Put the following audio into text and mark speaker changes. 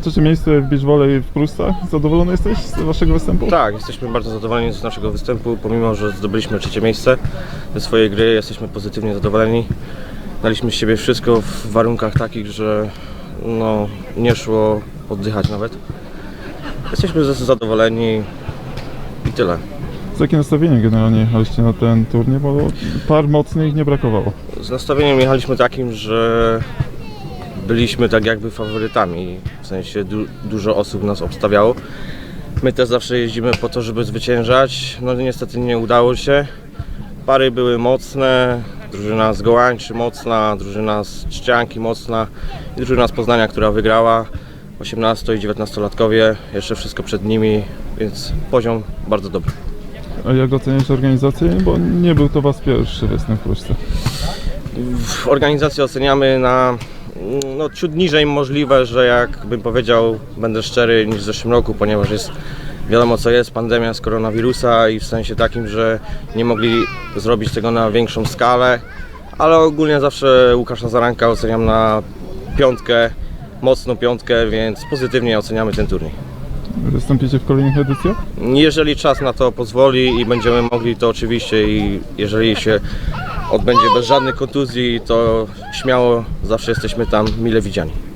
Speaker 1: Trzecie miejsce w beach volley w Prustach. Zadowolony jesteś z waszego występu?
Speaker 2: Tak, jesteśmy bardzo zadowoleni z naszego występu, pomimo że zdobyliśmy trzecie miejsce ze swojej gry, jesteśmy pozytywnie zadowoleni. Daliśmy z siebie wszystko w warunkach takich, że no, nie szło oddychać nawet. Jesteśmy zadowoleni i tyle.
Speaker 1: Z jakie nastawienie generalnie jechaliście na ten turniej, bo par mocnych nie brakowało.
Speaker 2: Z nastawieniem jechaliśmy takim, że byliśmy tak jakby faworytami, w sensie du- dużo osób nas obstawiało. My też zawsze jeździmy po to, żeby zwyciężać, no niestety nie udało się. Pary były mocne, drużyna z Gołańczy mocna, drużyna z Trzcianki mocna i drużyna z Poznania, która wygrała. 18 i 19-latkowie, jeszcze wszystko przed nimi, więc poziom bardzo dobry.
Speaker 1: A jak oceniasz organizację? Bo nie był to was pierwszy występ w Pruszce.
Speaker 2: W organizacji oceniamy na no, ciut niżej możliwe, że jak bym powiedział, będę szczery niż w zeszłym roku, ponieważ jest wiadomo co jest, pandemia z koronawirusa i w sensie takim, że nie mogli zrobić tego na większą skalę, ale ogólnie zawsze Łukasza Zaranka oceniam na piątkę, mocną piątkę, więc pozytywnie oceniamy ten turniej.
Speaker 1: Wystąpicie w kolejnych edycjach?
Speaker 2: Jeżeli czas na to pozwoli i będziemy mogli, to oczywiście i jeżeli się odbędzie bez żadnych kontuzji, to śmiało zawsze jesteśmy tam mile widziani.